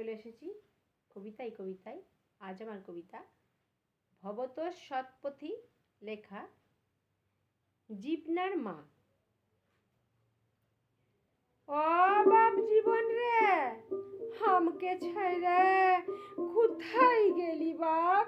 চলে এসেছি কবিতায় কবিতায়। আজ আমার কবিতা ভবত সৎপথী লেখা, জীবনার মা। ও জীবন রে, হামকে ছাইরে কোথায় গেলি বাপ?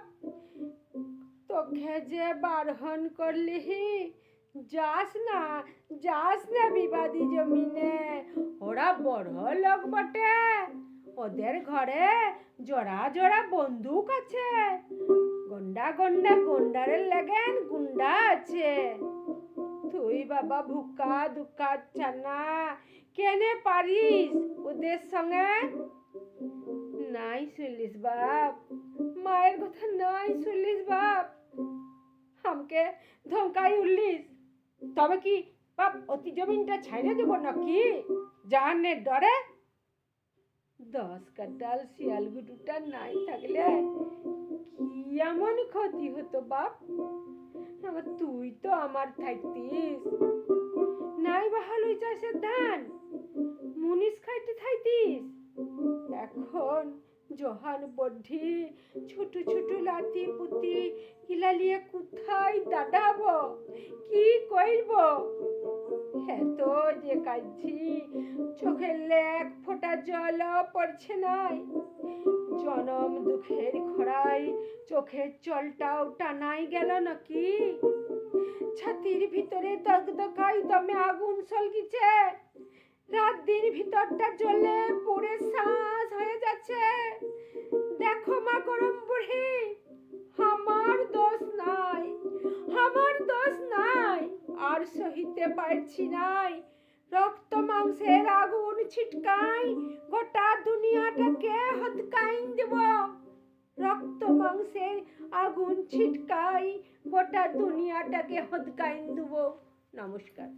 তোকে যে বারহন করলি যাস না যাস না বিবাদী জমিনে। ওরা বড় লোক বটে। ওদের ঘরে জোড়া জোড়া বন্দুক আছে। গন্ডা গন্ডা গন্ডারের লাগেন গুন্ডা আছে। তুই বাবা ভুকা দুকা ছানা, কেনে পারিস ওদের সঙ্গে? নাই শুনলিস বাপ, মায়ের কথা নাই শুনলিস বাপ। আমাকে ধমকাই উঠলিস। তবে কি বাপ অতি জমিনটা ছাইড়ে দেবো নাকি? জাহানের ডরে দশ কাটাল শিয়াল গুটুটা নাই থাকলে কি এমন ক্ষতি হতো বাপ? তুই তো আমার থাকতিস। নাই বাহাল ওই চাষের ধান, মুনিশ খাইতে থাইতিস। এখন জহান বড্ঢি ছোট ছোট লাতি পুতি হিলালিয়ে কোথায় দাঁড়াবো? কি কইব এত যে কাঁদছি, চোখের লেক ফোঁটা জল পড়ছে নাই। জনম দুঃখের খরাই চোখের জলটাও টানাই গেল নাকি? ছাতির ভিতরে দগদগাই দমে আগুন সলগিছে। রাত দিন ভিতরটা জ্বলে পুড়ে শ্বাস হয়ে যাচ্ছে। সহিতে পারছি নাই। রক্ত মাংসের আগুন ছিটকাই গোটা দুনিয়াটাকে হতকাইন দেব। রক্ত মাংসের আগুন ছিটকাই গোটা দুনিয়াটাকে হতকাইন দেব। নমস্কার।